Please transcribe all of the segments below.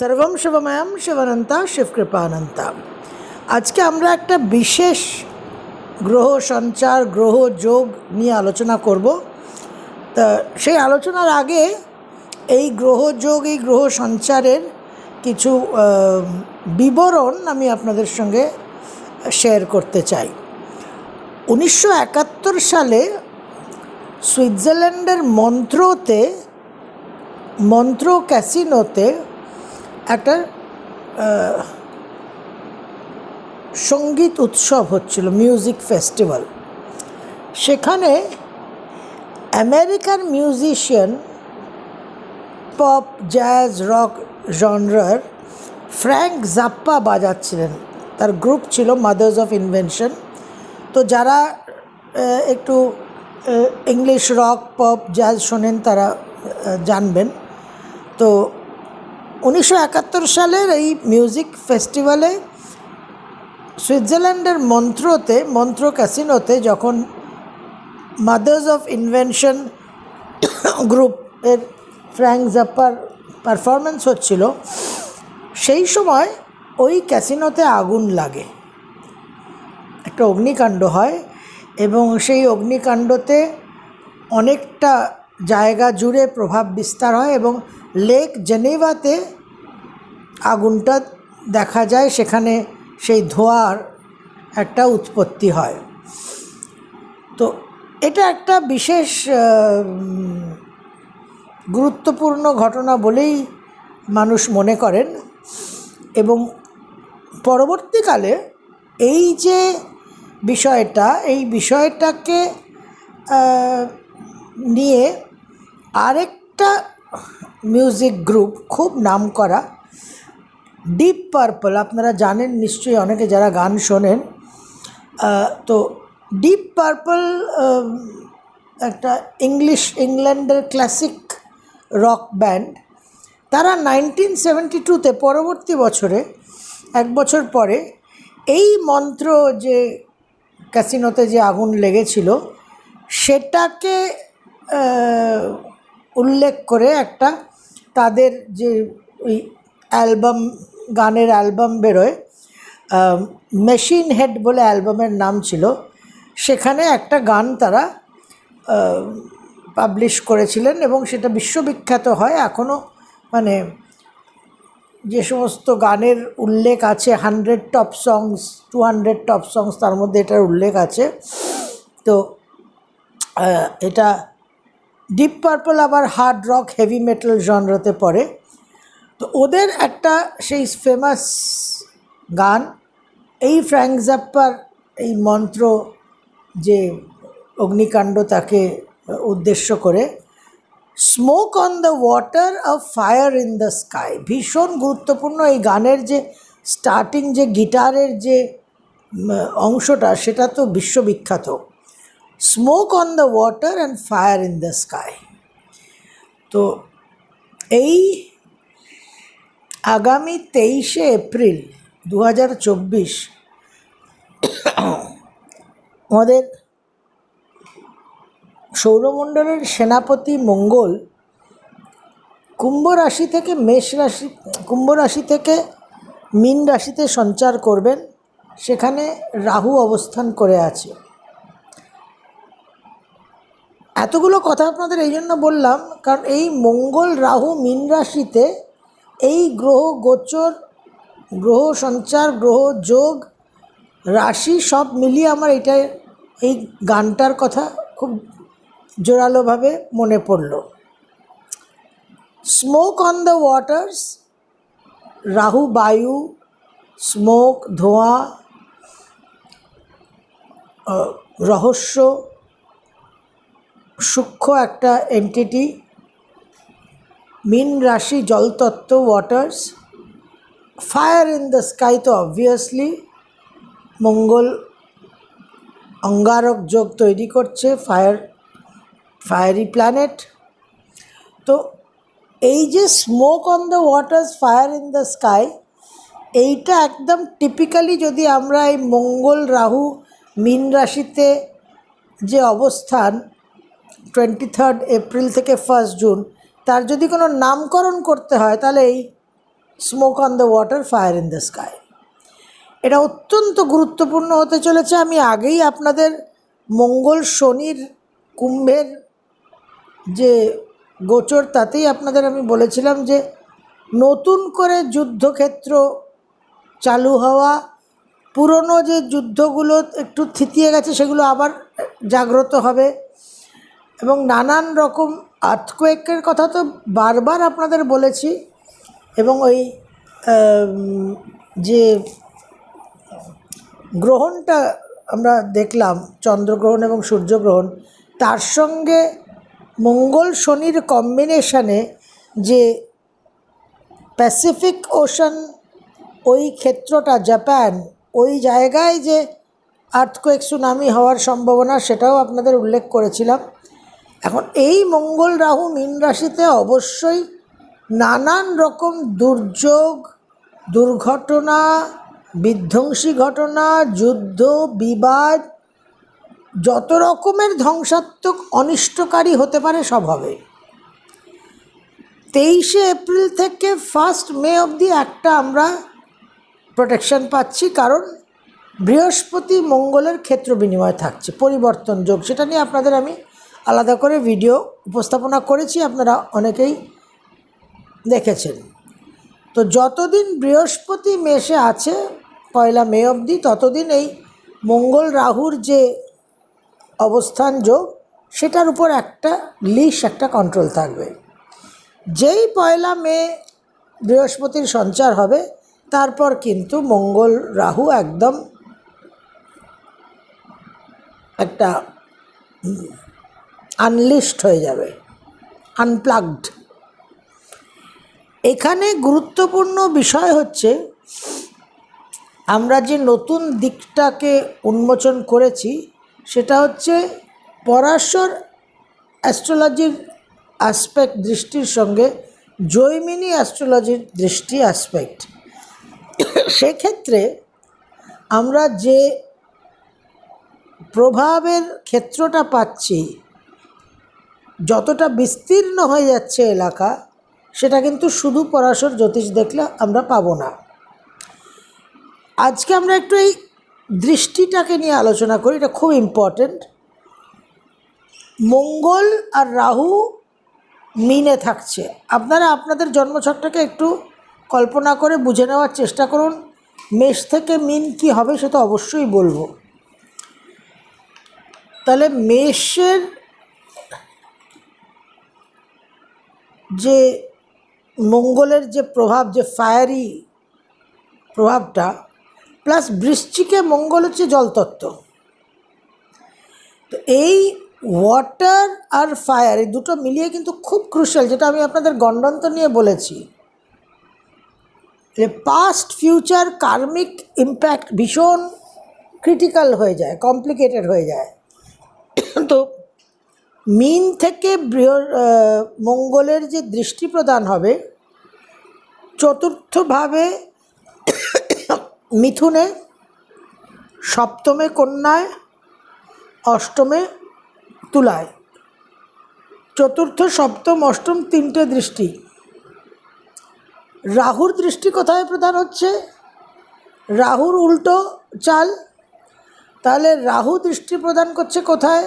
সর্বম শিবময়াম শিবানন্তা শিবকৃপানন্তা। আজকে আমরা একটা বিশেষ গ্রহ সঞ্চার, গ্রহ যোগ নিয়ে আলোচনা করব। তা সেই আলোচনার আগে এই গ্রহ যোগ, এই গ্রহ সঞ্চারের কিছু বিবরণ আমি আপনাদের সঙ্গে শেয়ার করতে চাই। উনিশশো একাত্তর সালে সুইজারল্যান্ডের মন্ত্রতে, মন্ত্র ক্যাসিনোতে একটা সংগীত উৎসব হচ্ছিল মিউজিক ফেস্টিভ্যাল সেখানে American musician pop jazz rock জনরার ফ্র্যাঙ্ক জাপ্পা বাজাচ্ছিলেন। তার গ্রুপ ছিল মাদার্স অফ ইনভেনশন তো যারা একটু ইংলিশ রক পপ জ্যাজ শোনেন তারা জানবেন। তো উনিশশো একাত্তর সালের এই মিউজিক ফেস্টিভ্যালে সুইজারল্যান্ডের মন্ত্রতে, মন্ত্র ক্যাসিনোতে যখন মাদার্স অফ ইনভেনশন গ্রুপের ফ্র্যাঙ্ক জাপ্পার পারফরমেন্স হচ্ছিল, সেই সময় ওই ক্যাসিনোতে আগুন লাগে। একটা অগ্নিকাণ্ড হয় এবং সেই অগ্নিকাণ্ডতে অনেকটা জায়গা জুড়ে প্রভাব বিস্তার হয় এবং লেক জেনেভাতে আগুনটা দেখা যায়, সেখানে সেই ধোঁয়ার একটা উৎপত্তি হয়। তো এটা একটা বিশেষ গুরুত্বপূর্ণ ঘটনা বলেই মানুষ মনে করেন এবং পরবর্তীকালে এই যে বিষয়টা, এই বিষয়টাকে নিয়ে আরেকটা মিউজিক গ্রুপ খুব নামকরা ডিপ পার্পল আপনারা জানেন নিশ্চয়ই অনেকে যারা গান শোনেন। তো ডিপ পার্পল একটা ইংলিশ ইংল্যান্ডের ক্লাসিক রক ব্যান্ড তারা নাইনটিন সেভেন্টি টুতে পরবর্তী বছরে, এক বছর পরে এই মন্ত্র যে ক্যাসিনোতে যে আগুন লেগেছিল, সেটাকে উল্লেখ করে একটা তাদের যে ওই অ্যালবাম গানের অ্যালবাম বেরোয়। মেশিন হেড বলে অ্যালবামের নাম ছিল। সেখানে একটা গান তারা পাবলিশ করেছিলেন এবং সেটা বিশ্ববিখ্যাত হয়। এখনও মানে যে সমস্ত গানের উল্লেখ আছে, hundred top songs, two hundred top songs তার মধ্যে এটার উল্লেখ আছে। তো এটা ডিপ পার্পল আবার হার্ড রক, হেভি মেটাল জনরাতে পড়ে। তো ওদের একটা সেই ফেমাস গান, এই ফ্র্যাঙ্ক জাপ্পার এই মন্ত্র যে অগ্নিকাণ্ড তাকে উদ্দেশ্য করে smoke on the water of fire in the sky ভীষণ গুরুত্বপূর্ণ এই গানের যে স্টার্টিং যে গিটারের যে অংশটা, সেটা তো বিশ্ববিখ্যাত। Smoke on the water and fire in the sky তো এই আগামী তেইশে এপ্রিল দু হাজার চব্বিশ আমাদের সৌরমণ্ডলের সেনাপতি মঙ্গল কুম্ভ রাশি থেকে মেষ রাশি, কুম্ভ রাশি থেকে মীন রাশিতে সঞ্চার করবেন। সেখানে রাহু অবস্থান করে আছে। এতগুলো কথা আপনাদের এই জন্য বললাম, কারণ এই মঙ্গল, রাহু, মীন রাশিতে এই গ্রহ গোচর, গ্রহ সঞ্চার, গ্রহ যোগ, রাশি সব মিলিয়ে আমার এটা এই গানটার কথা খুব জোরালোভাবে মনে পড়ল। Smoke on the waters Rahu, বায়ু স্মোক ধোঁয়া রহস্য, সূক্ষ্ম একটা এন্টিটি মিন রাশি জলতত্ত্ব waters fire in the sky তো অবভিয়াসলি মঙ্গল, অঙ্গারক যোগ তৈরি করছে ফায়ার ফায়ারি প্ল্যানেট তো এই যে smoke on the waters fire in the sky এইটা একদম টিপিক্যালি যদি আমরা এই মঙ্গল, রাহু, মীন রাশিতে যে অবস্থান টোয়েন্টি থার্ড এপ্রিল থেকে ফার্স্ট জুন তার যদি কোনো নামকরণ করতে হয়, তাহলে এই smoke on the water fire in the sky এটা অত্যন্ত গুরুত্বপূর্ণ হতে চলেছে। আমি আগেই আপনাদের মঙ্গল শনির কুম্ভের যে গোচর, তাতেই আপনাদের আমি বলেছিলাম যে নতুন করে যুদ্ধক্ষেত্র চালু হওয়া, পুরনো যে যুদ্ধগুলো একটু থিতিয়ে গেছে, সেগুলো আবার জাগ্রত হবে। এবং নানান রকম আর্থকোয়েকের কথা তো বারবার আপনাদের বলেছি এবং ওই যে গ্রহণটা আমরা দেখলাম, চন্দ্রগ্রহণ এবং সূর্যগ্রহণ, তার সঙ্গে মঙ্গল শনির কম্বিনেশানে যে প্যাসিফিক ওশান ওই ক্ষেত্রটা জাপান ওই জায়গায় যে আর্থকোয়েক সুনামি হওয়ার সম্ভাবনা, সেটাও আপনাদের উল্লেখ করেছিলাম। এখন এই মঙ্গল রাহু মীন রাশিতে অবশ্যই নানান রকম দুর্যোগ, দুর্ঘটনা, বিধ্বংসী ঘটনা, যুদ্ধ, বিবাদ, যত রকমের ধ্বংসাত্মক অনিষ্টকারী হতে পারে সব হবে। তেইশে এপ্রিল থেকে ফার্স্ট মে অবধি একটা আমরা প্রোটেকশন পাচ্ছি, কারণ বৃহস্পতি মঙ্গলের ক্ষেত্র বিনিময় থাকছে, পরিবর্তন যোগ, সেটা নিয়ে আপনাদের আমি আলাদা করে ভিডিও উপস্থাপনা করেছি, আপনারা অনেকেই দেখেছেন। তো যতদিন বৃহস্পতি মেশে আছে, পয়লা মে অবধি, ততদিন এই মঙ্গল রাহুর যে অবস্থান যোগ, সেটার উপর একটা লিশ একটা কন্ট্রোল থাকবে। যেই পয়লা মে বৃহস্পতির সঞ্চার হবে, তারপর কিন্তু মঙ্গল রাহু একদম একটা আনলিস্ট হয়ে যাবে আনপ্লাগড এখানে গুরুত্বপূর্ণ বিষয় হচ্ছে, আমরা যে নতুন দিকটাকে উন্মোচন করেছি, সেটা হচ্ছে পরাশর অ্যাস্ট্রোলজির অ্যাসপেক্ট দৃষ্টির সঙ্গে জৈমিনী অ্যাস্ট্রোলজির দৃষ্টি অ্যাসপেক্ট সেক্ষেত্রে আমরা যে প্রভাবের ক্ষেত্রটা পাচ্ছি যতটা বিস্তীর্ণ হয়ে যাচ্ছে এলাকা, সেটা কিন্তু শুধু পরাশর জ্যোতিষ দেখলে আমরা পাবো না। আজকে আমরা একটু এই দৃষ্টিটাকে নিয়ে আলোচনা করি, এটা খুব ইম্পর্ট্যান্ট মঙ্গল আর রাহু মিনে থাকছে। আপনারা আপনাদের জন্মছকটাকে একটু কল্পনা করে বুঝে নেওয়ার চেষ্টা করুন, মেষ থেকে মিন কি হবে সেটা অবশ্যই বলব। তাহলে মেষের যে মঙ্গলের যে প্রভাব, যে ফায়ারি প্রভাবটা প্লাস বৃষ্টিকে মঙ্গল হচ্ছে জলতত্ত্ব। তো এই ওয়াটার আর ফায়ার এই দুটো মিলিয়ে কিন্তু খুব ক্রুশাল যেটা আমি আপনাদের গণ্ডন্ত নিয়ে বলেছি। যে পাস্ট ফিউচার কার্মিক ইম্প্যাক্ট ভীষণ ক্রিটিক্যাল হয়ে যায় কমপ্লিকেটেড হয়ে যায়। তো মিন থেকে বৃহ মঙ্গলের যে দৃষ্টি প্রদান হবে, চতুর্থভাবে মিথুনে, সপ্তমে কন্যায়, অষ্টমে তুলায়। চতুর্থ, সপ্তম, অষ্টম তিনটে দৃষ্টি। রাহুর দৃষ্টি কোথায় প্রদান হচ্ছে? রাহুর উল্টো চাল। তাহলে রাহু দৃষ্টি প্রদান করছে কোথায়?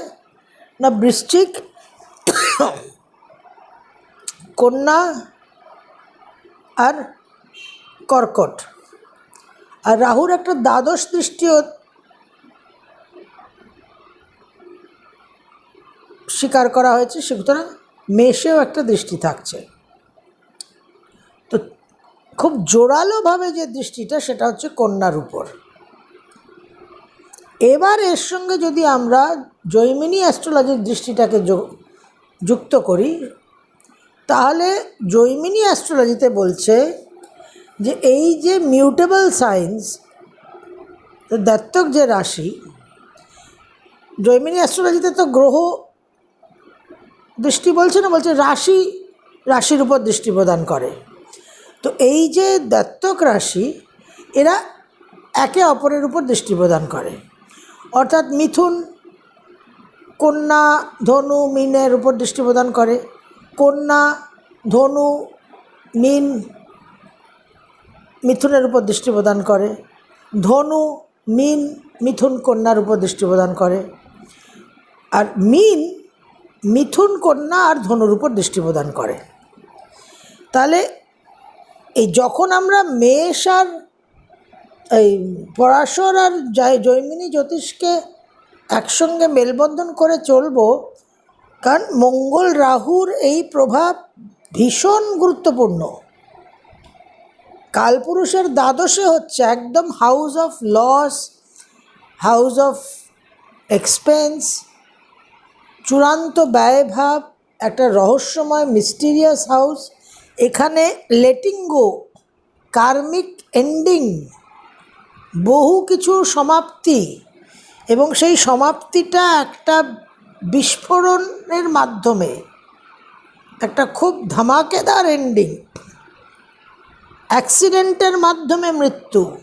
না বৃশ্চিক, কন্যা আর কর্কট। আর রাহুর একটা দ্বাদশ দৃষ্টিও স্বীকার করা হয়েছে সুতরাং মেষেও একটা দৃষ্টি থাকছে। তো খুব জোরালোভাবে যে দৃষ্টিটা, সেটা হচ্ছে কন্যার উপর। এবার এর সঙ্গে যদি আমরা জৈমিনী অ্যাস্ট্রোলজির দৃষ্টিটাকে যুক্ত করি, তাহলে জৈমিনী অ্যাস্ট্রোলজিতে বলছে যে এই যে মিউটেবল সায়েন্স দত্তক যে রাশি জৈমিনী অ্যাস্ট্রোলজিতে তো গ্রহ দৃষ্টি বলছে না, বলছে রাশি, রাশির উপর দৃষ্টি প্রদান করে। তো এই যে দত্তক রাশি, এরা একে অপরের উপর দৃষ্টি প্রদান করে। অর্থাৎ মিথুন কন্যা ধনু মিনের উপর দৃষ্টি প্রদান করে। কন্যা ধনু মিন মিথুনের উপর দৃষ্টি প্রদান করে। ধনু মিন মিথুন কন্যার উপর দৃষ্টি প্রদান করে। আর মিন মিথুন কন্যা আর ধনুর উপর দৃষ্টি প্রদান করে। তাহলে এই যখন আমরা মেষ আর এই পরাশর আর জয়- জৈমিনী জ্যোতিষকে একসঙ্গে মেলবন্ধন করে চলবো, কারণ মঙ্গল রাহুর এই প্রভাব ভীষণ গুরুত্বপূর্ণ। কালপুরুষের দ্বাদশে হচ্ছে একদম house of loss, house of expense, চূড়ান্ত ব্যয়ভাব, একটা রহস্যময় মিস্টিরিয়াস হাউস, এখানে লেটিং গো কার্মিক এন্ডিং বহু কিছু সমাপ্তি এবং সেই সমাপ্তিটা একটা বিস্ফোরণের মাধ্যমে, একটা খুব ধামাকেদার এন্ডিং অ্যাক্সিডেন্টের মাধ্যমে মৃত্যু,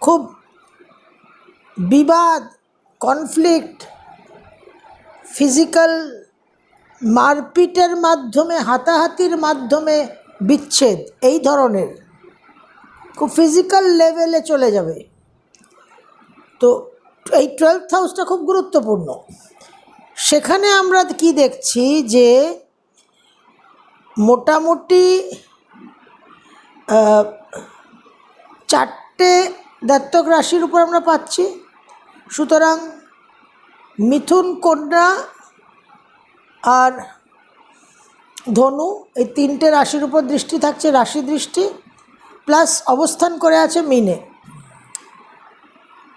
খুব বিবাদ কনফ্লিক্ট ফিজিক্যাল মারপিটের মাধ্যমে, হাতাহাতির মাধ্যমে বিচ্ছেদ, এই ধরনের খুব ফিজিক্যাল লেভেলে চলে যাবে। তো এই টুয়েলথ হাউসটা খুব গুরুত্বপূর্ণ। সেখানে আমরা কি দেখছি যে, মোটামুটি চারটে দাত্তক রাশির উপর আমরা পাচ্ছি। সুতরাং মিথুন, কন্যা আর ধনু, এই তিনটে রাশির উপর দৃষ্টি থাকছে, রাশি দৃষ্টি। প্লাস অবস্থান করে আছে মিনে।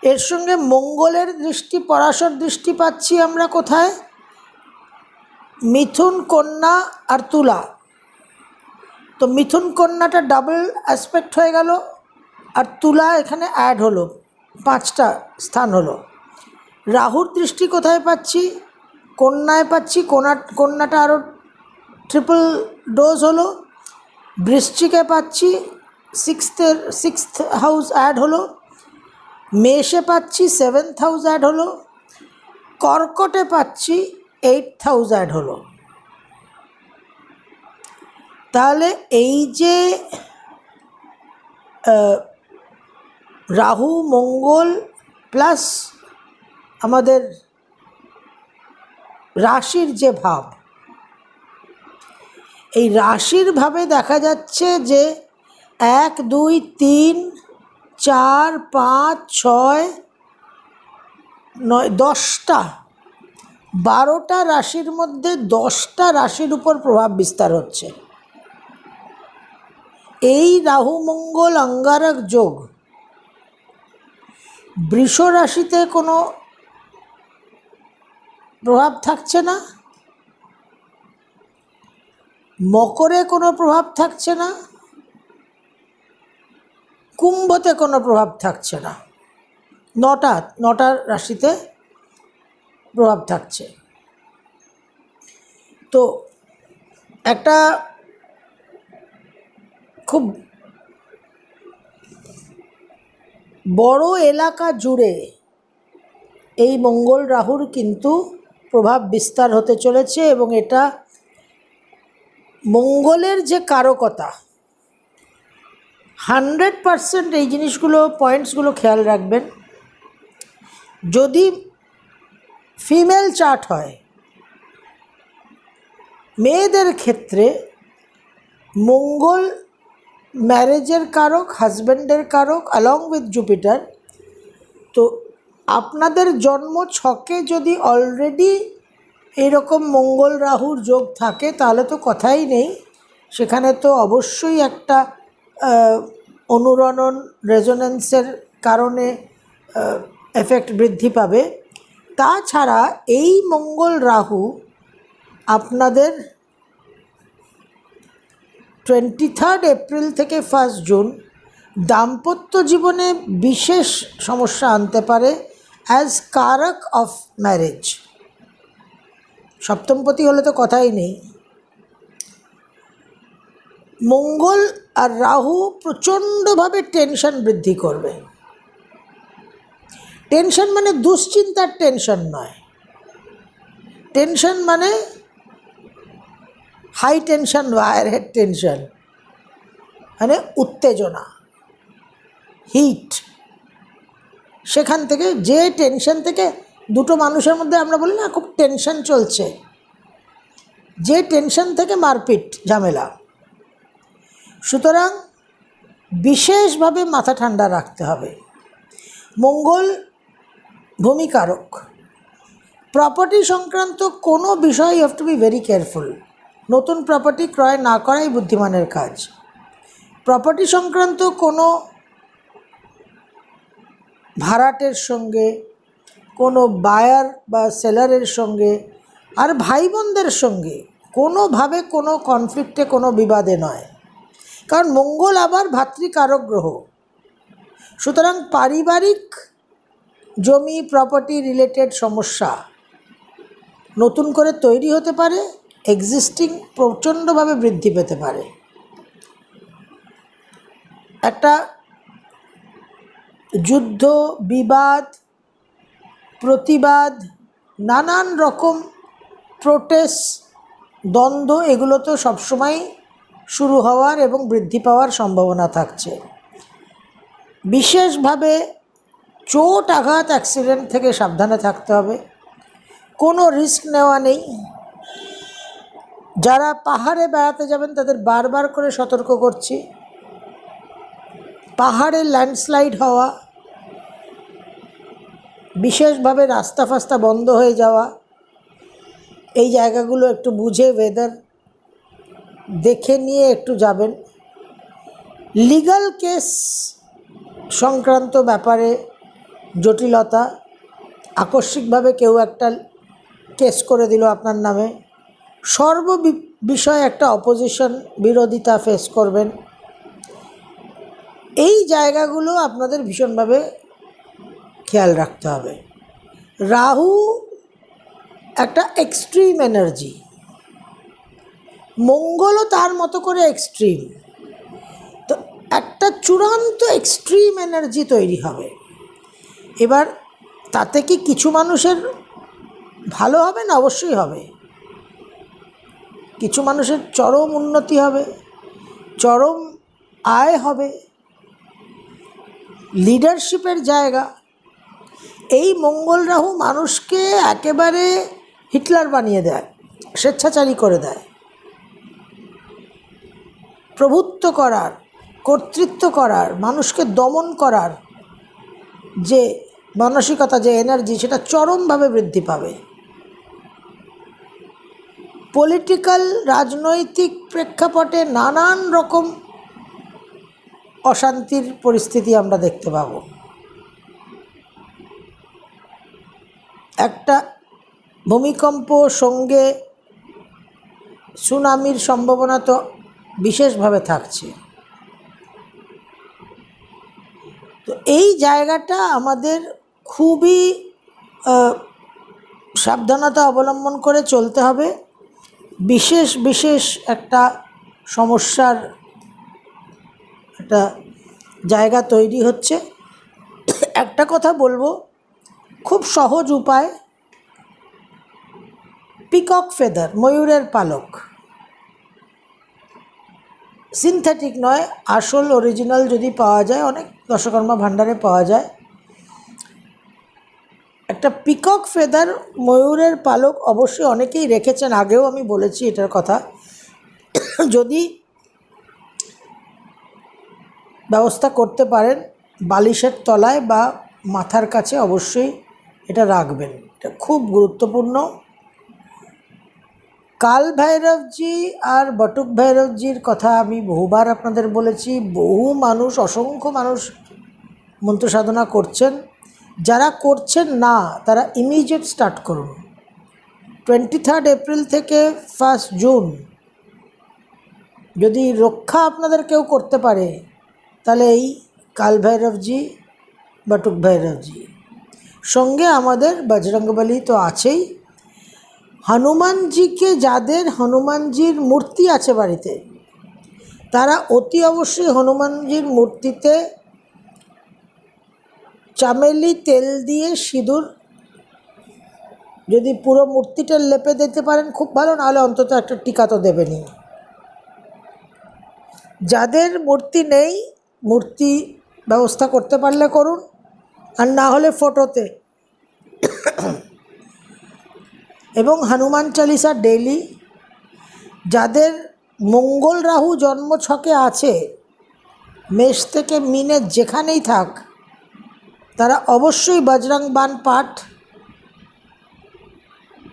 এর সঙ্গে মঙ্গলের দৃষ্টি, পরাশর দৃষ্টি পাচ্ছি আমরা কোথায়? মিথুন কন্যা আর তুলা। তো মিথুন কন্যাটা ডাবল অ্যাসপেক্ট হয়ে গেল আর তুলা এখানে অ্যাড হলো, পাঁচটা স্থান হলো। রাহুর দৃষ্টি কোথায় পাচ্ছি? কন্যায় পাচ্ছি কন্যা কন্যাটা আরও ট্রিপল ডোজ হলো। বৃশ্চিকে পাচ্ছি সিক্সথের সিক্সথ হাউস অ্যাড হলো, মেষে পাচ্ছি সেভেন্থ হাউস অ্যাড হলো, কর্কটে পাচ্ছি এইট হাউস অ্যাড হলো। তাহলে এই যে রাহু, মঙ্গল প্লাস আমাদের রাশির যে ভাব, এই রাশির ভাবে দেখা যাচ্ছে যে এক, দুই, তিন, চার, পাঁচ, ছয়, নয়, দশটা। বারোটা রাশির মধ্যে দশটা রাশির উপর প্রভাব বিস্তার হচ্ছে। এই রাহু, মঙ্গল, অঙ্গারক যোগ। বৃষ রাশিতে কোনো প্রভাব থাকছে না। মকরে কোনো প্রভাব থাকছে না। কুম্ভতে কোনো প্রভাব থাকছে না। নটা নটা রাশিতে প্রভাব থাকছে। তো একটা খুব বড় এলাকা জুড়ে এই মঙ্গল রাহুর কিন্তু প্রভাব বিস্তার হতে চলেছে এবং এটা মঙ্গলের যে কারকতা হান্ড্রেড পারসেন্ট এই জিনিসগুলো, পয়েন্টসগুলো খেয়াল রাখবেন। যদি ফিমেল চার্ট হয়, মেয়েদের ক্ষেত্রে মঙ্গল ম্যারেজের কারক, হাজব্যান্ডের কারক অ্যালং উইথ জুপিটার তো আপনাদের জন্ম ছকে যদি অলরেডি এরকম মঙ্গল রাহুর যোগ থাকে, তাহলে তো কথাই নেই। সেখানে তো অবশ্যই একটা অনুরণন রেজোনেন্সের কারণে এফেক্ট বৃদ্ধি পাবে। তাছাড়া এই মঙ্গল রাহু আপনাদের টোয়েন্টি থার্ড এপ্রিল থেকে ফার্স্ট জুন দাম্পত্য জীবনে বিশেষ সমস্যা আনতে পারে অ্যাজ কারক অফ ম্যারেজ সপ্তমপতি হলে তো কথাই নেই। মঙ্গল আর রাহু প্রচণ্ডভাবে টেনশন বৃদ্ধি করবে। টেনশন মানে দুশ্চিন্তার টেনশন নয়। টেনশন মানে high tension warhead tension মানে উত্তেজনা হিট সেখান থেকে যে টেনশন থেকে দুটো মানুষের মধ্যে আমরা বলি না, খুব টেনশন চলছে। যে টেনশন থেকে মারপিট, ঝামেলা। সুতরাং বিশেষভাবে মাথা ঠান্ডা রাখতে হবে। মঙ্গল ভূমিকারক। প্রপার্টি সংক্রান্ত কোনো বিষয় have to be very careful নতুন প্রপার্টি ক্রয় না করাই বুদ্ধিমানের কাজ। প্রপার্টি সংক্রান্ত কোনো ভাড়াটের সঙ্গে, কোনো বায়ার বা সেলারের সঙ্গে আর ভাই বোনদের সঙ্গে কোনোভাবে কোনো কনফ্লিক্টে কোনো বিবাদে নয়। কারণ মঙ্গল আবার ভাতৃকারক গ্রহ সুতরাং পারিবারিক জমি প্রপার্টি রিলেটেড সমস্যা নতুন করে তৈরি হতে পারে এক্সিস্টিং প্রচণ্ডভাবে বৃদ্ধি পেতে পারে। একটা যুদ্ধ, বিবাদ, প্রতিবাদ, নানান রকম প্রোটেস্ট দ্বন্দ্ব, এগুলো তো সবসময় শুরু হওয়ার এবং বৃদ্ধি পাওয়ার সম্ভাবনা থাকছে। বিশেষভাবে চোট আঘাত অ্যাক্সিডেন্ট থেকে সাবধানে থাকতে হবে। কোনো রিস্ক নেওয়া নেই। যারা পাহাড়ে বেড়াতে যাবেন, তাদের বারবার করে সতর্ক করছি। পাহাড়ে ল্যান্ডস্লাইড হওয়া, বিশেষভাবে রাস্তা ফাস্তা বন্ধ হয়ে যাওয়া, এই জায়গাগুলো একটু বুঝে ওয়েদার দেখে নিয়ে একটু যাবেন। লিগাল কেস সংক্রান্ত ব্যাপারে জটিলতা, আকস্মিকভাবে কেউ একটা কেস করে দিল আপনার নামে। সর্ব বিষয়ে একটা অপোজিশন বিরোধিতা ফেস করবেন। এই জায়গাগুলো আপনাদের ভীষণভাবে খেয়াল রাখতে হবে। রাহু একটা এক্সট্রিম এনার্জি মঙ্গলও তার মতো করে এক্সট্রিম তো একটা চূড়ান্ত এক্সট্রিম এনার্জি তৈরি হবে। এবার তাতে কি কিছু মানুষের ভালো হবে না? অবশ্যই হবে। কিছু মানুষের চরম উন্নতি হবে, চরম আয় হবে। লিডারশিপের জায়গা। এই মঙ্গল রাহু মানুষকে একেবারে হিটলার বানিয়ে দেয়, স্বেচ্ছাচারী করে দেয়। প্রভুত্ব করার, কর্তৃত্ব করার, মানুষকে দমন করার যে মানসিকতা, যে এনার্জি সেটা চরমভাবে বৃদ্ধি পাবে। পলিটিক্যাল রাজনৈতিক প্রেক্ষাপটে নানান রকম অশান্তির পরিস্থিতি আমরা দেখতে পাব। একটা ভূমিকম্প সঙ্গে সুনামির সম্ভাবনা তো বিশেষভাবে থাকছে। তো এই জায়গাটা আমাদের খুবই সাবধানতা অবলম্বন করে চলতে হবে। বিশেষ বিশেষ একটা সমস্যার একটা জায়গা তৈরি হচ্ছে। একটা কথা বলব, খুব সহজ উপায়, পিকক ফেদার, ময়ূরের পালক। সিনথেটিক নয়, আসল অরিজিনাল যদি পাওয়া যায়, অনেক দশকর্মা ভাণ্ডারে পাওয়া যায়। একটা পিকক ফেদার ময়ূরের পালক অবশ্যই অনেকেই রেখেছেন, আগেও আমি বলেছি এটার কথা। যদি ব্যবস্থা করতে পারেন, বালিশের তলায় বা মাথার কাছে অবশ্যই এটা রাখবেন। এটা খুব গুরুত্বপূর্ণ। কাল ভৈরবজি আর বটুক ভৈরবজির কথা আমি বহুবার আপনাদের বলেছি। বহু মানুষ, অসংখ্য মানুষ মন্ত্র সাধনা করছেন। যারা করছেন না, তারা ইমিডিয়েট স্টার্ট করুন। টোয়েন্টি থার্ড এপ্রিল থেকে ফার্স্ট জুন যদি রক্ষা আপনাদের কেউ করতে পারে, তাহলে এই কাল ভৈরবজি বটুক ভৈরবজি সঙ্গে আমাদের বজরঙ্গবলী তো আছেই। হনুমানজিকে যাদের হনুমানজির মূর্তি আছে বাড়িতে, তারা অতি অবশ্যই হনুমানজির মূর্তিতে চামেলি তেল দিয়ে সিঁদুর, যদি পুরো মূর্তিটা লেপে দিতে পারেন খুব ভালো, নাহলে অন্তত একটা টিকা তো দেবেনি যাদের মূর্তি নেই, মূর্তি ব্যবস্থা করতে পারলে করুন, আর না হলে ফটোতে এবং হনুমান চালিসা ডেলি যাদের মঙ্গল রাহু জন্মছকে আছে, মেষ থেকে মিনে যেখানেই থাক, তারা অবশ্যই বজরং বান পাঠ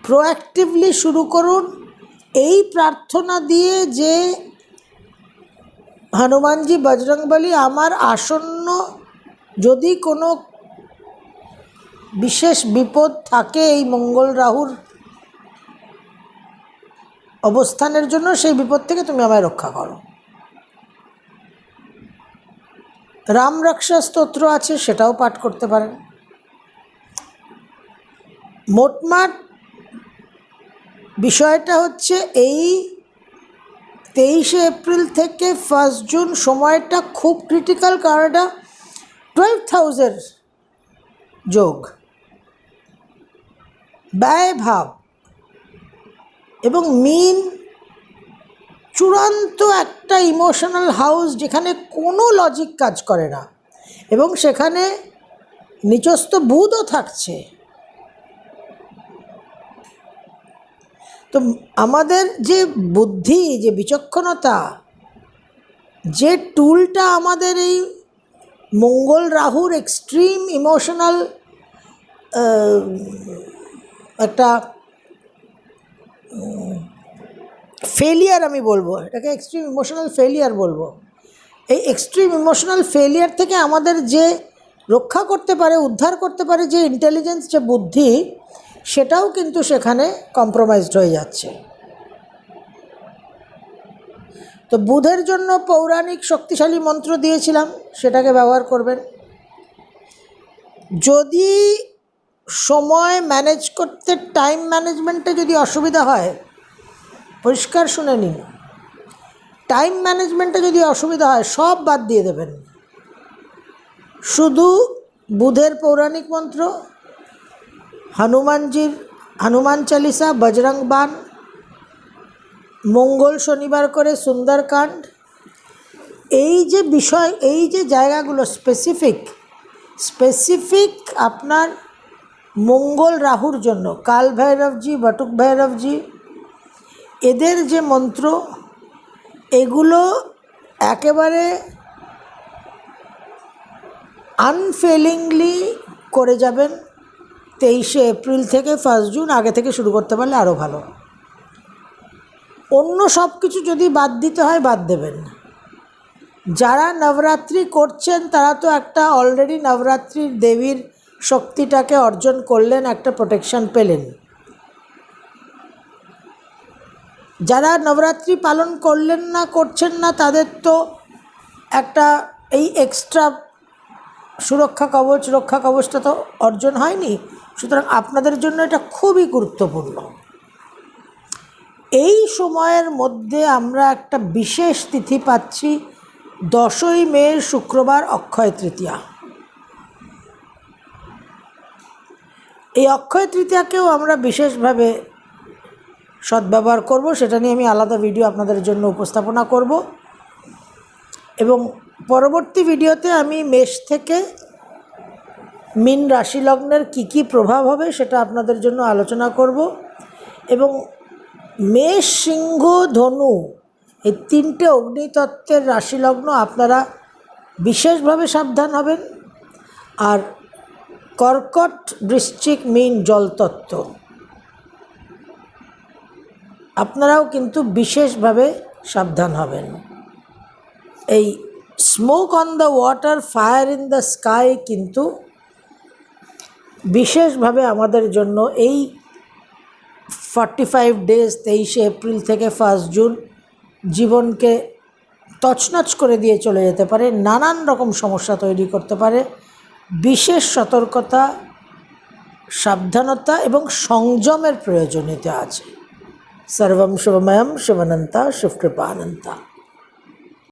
প্রোঅ্যাক্টিভলি শুরু করুন। এই প্রার্থনা দিয়ে যে হনুমানজি বজরংবলী আমার আসন্ন যদি কোনো বিশেষ বিপদ থাকে এই মঙ্গল রাহুর অবস্থানের জন্য সেই বিপদ থেকে তুমি আমায় রক্ষা করো। রাম রক্ষা স্তোত্র আছে, সেটাও পাঠ করতে পারেন। মোটমাট বিষয়টা হচ্ছে এই তেইশে এপ্রিল থেকে ফার্স্ট জুন সময়টা খুব ক্রিটিক্যাল, কারণ এটা টুয়েলভ থাউজেন্ড যোগ। ব্যয় ভাব। এবং মিন চূড়ান্ত একটা ইমোশনাল হাউস যেখানে কোনো লজিক কাজ করে না। এবং সেখানে নিচস্থ বুধও থাকছে। তো আমাদের যে বুদ্ধি, যে বিচক্ষণতা, যে টুলটা আমাদের এই মঙ্গল রাহুর এক্সট্রিম ইমোশনাল একটা ফেলিয়ার আমি বলব, এটাকে এক্সট্রিম ইমোশনাল ফেলিয়ার বলব। এই এক্সট্রিম ইমোশনাল ফেলিয়ার থেকে আমাদের যে রক্ষা করতে পারে, উদ্ধার করতে পারে যে ইন্টেলিজেন্স যে বুদ্ধি, সেটাও কিন্তু সেখানে কম্প্রোমাইজড হয়ে যাচ্ছে। তো বুধের জন্য পৌরাণিক শক্তিশালী মন্ত্র দিয়েছিলাম, সেটাকে ব্যবহার করবেন। যদি সময় ম্যানেজ করতে টাইম ম্যানেজমেন্টে যদি অসুবিধা হয়, পরিষ্কার শুনে নিন। টাইম ম্যানেজমেন্টে যদি অসুবিধা হয়, সব বাদ দিয়ে দেবেন। শুধু বুধের পৌরাণিক মন্ত্র, হনুমানজির, হনুমান চালিসা, বজরং বান মঙ্গল শনিবার করে সুন্দরকাণ্ড, এই যে বিষয়, এই যে জায়গাগুলো স্পেসিফিক স্পেসিফিক আপনার মঙ্গল রাহুর জন্য, কাল ভৈরবজি, বটুক ভৈরবজি, এদের যে মন্ত্র, এগুলো একেবারে আনফেলিংলি করে যাবেন। তেইশে এপ্রিল থেকে ফার্স্ট জুন আগে থেকে শুরু করতে পারলে আরও ভালো। অন্য সব কিছু যদি বাদ দিতে হয়, বাদ দেবেন। যারা নবরাত্রি করছেন, তারা তো একটা অলরেডি নবরাত্রির দেবীর শক্তিটাকে অর্জন করলেন, একটা প্রোটেকশন পেলেন। যারা নবরাত্রি পালন করলেন না, করছেন না, তাদের তো একটা এই এক্সট্রা সুরক্ষা কবচ, রক্ষা কবচটা তো অর্জন হয়নি। সুতরাং আপনাদের জন্য এটা খুবই গুরুত্বপূর্ণ। এই সময়ের মধ্যে আমরা একটা বিশেষ তিথি পাচ্ছি, দশই মে, শুক্রবার, অক্ষয় তৃতীয়া। এই অক্ষয় তৃতীয়াকেও আমরা বিশেষভাবে সদ্ব্যবহার করব, সেটা নিয়ে আমি আলাদা ভিডিও আপনাদের জন্য উপস্থাপনা করব। এবং পরবর্তী ভিডিওতে আমি মেষ থেকে মিন রাশি লগ্নের কী কী প্রভাব হবে সেটা আপনাদের জন্য আলোচনা করব। এবং মেষ, সিংহ, ধনু এই তিনটে অগ্নিতত্ত্বের রাশিলগ্ন আপনারা বিশেষভাবে সাবধান হবেন। আর কর্কট বৃশ্চিক মিন জলতত্ত্ব। আপনারাও কিন্তু বিশেষভাবে সাবধান হবেন। এই smoke on the water fire in the sky কিন্তু বিশেষভাবে আমাদের জন্য এই ফর্টি ফাইভ ডেজ তেইশে এপ্রিল থেকে ফার্স্ট জুন জীবনকে তছনছ করে দিয়ে চলে যেতে পারে, নানান রকম সমস্যা তৈরি করতে পারে। বিশেষ সতর্কতা সাবধানতা এবং সংযমের প্রয়োজনীয়তা আছে। সর্বম শুভময়ম শিবানন্তা শিবকৃপানন্তা